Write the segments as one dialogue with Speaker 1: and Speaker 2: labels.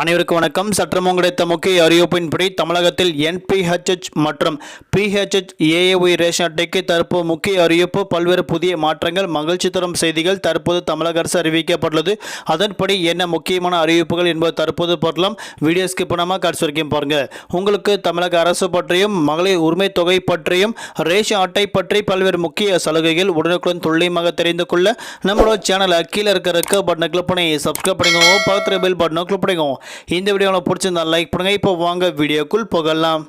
Speaker 1: அனைவருக்கும் வணக்கம். சற்றமும் கிடைத்த முக்கிய அறிவிப்பின்படி தமிழகத்தில் என்பிஹெச்ஹெச் மற்றும் பிஹெச்ஹெச் ஏஏஒய் ரேஷன் அட்டைக்கு தற்போது முக்கிய அறிவிப்பு பல்வேறு புதிய மாற்றங்கள் மகிழ்ச்சி தரும் செய்திகள் தற்போது தமிழக அரசு அறிவிக்கப்பட்டுள்ளது. அதன்படி என்ன முக்கியமான அறிவிப்புகள் என்பது தற்போது பார்க்கலாம். வீடியோ ஸ்கிப் பண்ணாமல் கடைசி வரைக்கும் பாருங்க. உங்களுக்கு தமிழக அரசு பற்றியும் மகளிர் உரிமை தொகை பற்றியும் ரேஷன் அட்டை பற்றி பல்வேறு முக்கிய சலுகைகள் உடனுக்குடன் துல்லியமாக தெரிந்து கொள்ள நம்மளோட சேனலை கீழே இருக்கிற ரெக்க பட்டனை கிளிக் பண்ணி சப்ஸ்கிரைப் பண்ணிக்கோங்க. பக்கத்தில் பெல் பட்டனை கிளிக் பண்ணிக்கோங்க. இந்த வீடியோ உங்களுக்கு பிடிச்சிருந்தா லைக் பண்ணுங்கள் இப்போ வாங்க வீடியோக்குள் போகலாம்.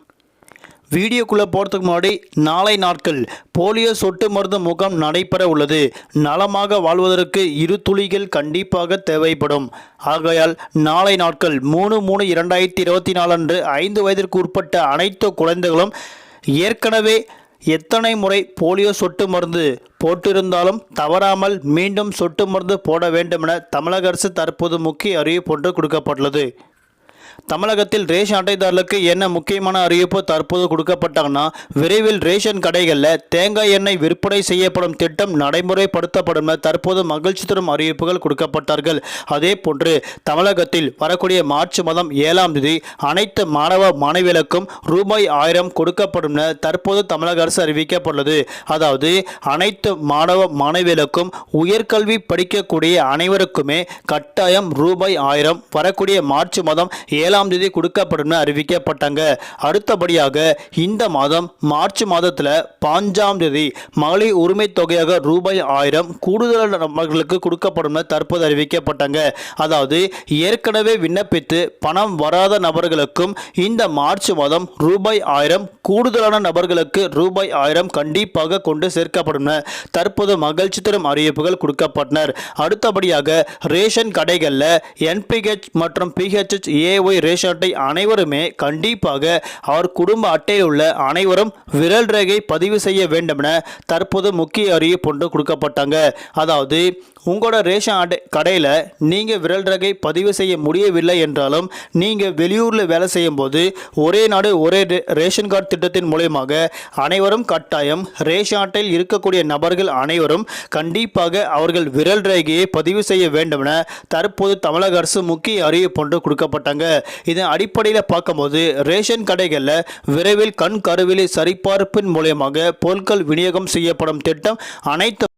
Speaker 1: வீடியோக்குள்ளே போகிறதுக்கு முன்னாடி நாளை நாட்கள் போலியோ சொட்டு மருந்து முகாம் நடைபெற உள்ளது. நலமாக வாழ்வதற்கு இரு துளிகள் கண்டிப்பாக தேவைப்படும். ஆகையால் நாளை நாட்கள் மூணு மூணு இரண்டாயிரத்தி இருபத்தி நாலு அன்று ஐந்து வயதிற்கு உட்பட்ட அனைத்து குழந்தைகளும் ஏற்கனவே எத்தனை முறை போலியோ சொட்டு மருந்து போட்டிருந்தாலும் தவறாமல் மீண்டும் சொட்டு மருந்து போட வேண்டுமென தமிழக அரசு தற்போது முக்கிய அறிவிப்பு ஒன்று கொடுக்கப்பட்டுள்ளது. தமிழகத்தில் ரேஷன் அட்டைதாரர்களுக்கு என்ன முக்கியமான அறிவிப்பு தற்போது கொடுக்கப்பட்டாங்கன்னா விரைவில் ரேஷன் கடைகளில் தேங்காய் எண்ணெய் விற்பனை செய்யப்படும் திட்டம் நடைமுறைப்படுத்தப்படும் தற்போது மகிழ்ச்சி தரும் அறிவிப்புகள் கொடுக்கப்பட்டார்கள். அதே போன்று தமிழகத்தில் வரக்கூடிய மார்ச் மாதம் ஏழாம் தேதி அனைத்து மாணவ மாணவிகளுக்கும் ரூபாய் ஆயிரம் கொடுக்கப்படும் தற்போது தமிழக அரசு அறிவிக்கப்பட்டுள்ளது. அதாவது அனைத்து மாணவ மாணவிகளுக்கும் உயர்கல்வி படிக்கக்கூடிய அனைவருக்குமே கட்டாயம் ரூபாய் ஆயிரம் வரக்கூடிய மார்ச் மாதம் ஏழாம் தேதி கொடுக்கப்படும் அறிவிக்கப்பட்டாங்க. அடுத்தபடியாக இந்த மாதம் மார்ச் மாதத்தில் பாஞ்சாம் தேதி மகளிர் உரிமை தொகையாக ரூபாய் ஆயிரம் கூடுதல் நபர்களுக்கு கொடுக்கப்படும் தற்போது அறிவிக்கப்பட்டாங்க. அதாவது ஏற்கனவே விண்ணப்பித்து பணம் வராத நபர்களுக்கும் இந்த மார்ச் மாதம் ரூபாய் ஆயிரம் கூடுதலான நபர்களுக்கு ரூபாய் ஆயிரம் கண்டிப்பாக கொண்டு சேர்க்கப்படும் தற்போது மகிழ்ச்சி தரும் அறிவிப்புகள் கொடுக்கப்பட்டனர். அடுத்தபடியாக ரேஷன் கடைகளில் என்பிஹெச் மற்றும் பிஹெச்ஹெச் ஏஒய் ரேஷன் அட்டை அனைவருமே கண்டிப்பாக அவர் குடும்ப அட்டையில் உள்ள அனைவரும் விரல் ரேகை பதிவு செய்ய வேண்டும் என தற்போது முக்கிய அறிவிப்பு ஒன்று கொடுக்கப்பட்டாங்க. அதாவது உங்களோட ரேஷன் அட்டை கடையில் நீங்கள் விரல் ரேகை பதிவு செய்ய முடியவில்லை என்றாலும் நீங்கள் வெளியூரில் வேலை செய்யும் போது ஒரே நாடு ஒரே ரே- ரேஷன் கார்டு திட்டத்தின் மூலயமாக அனைவரும் கட்டாயம் ரேஷன் அட்டையில் இருக்கக்கூடிய நபர்கள் அனைவரும் கண்டிப்பாக அவர்கள் விரல் ரேகையை பதிவு செய்ய வேண்டும் என தற்போது தமிழக அரசு முக்கிய அறிவிப்பு ஒன்று கொடுக்கப்பட்டாங்க. இதன் அடிப்படையில் பார்க்கும்போது ரேஷன் கடைகளில் விரைவில் கண் கருவிலை சரிபார்ப்பின் மூலயமாக பொருட்கள் விநியோகம் செய்யப்படும் திட்டம் அனைத்து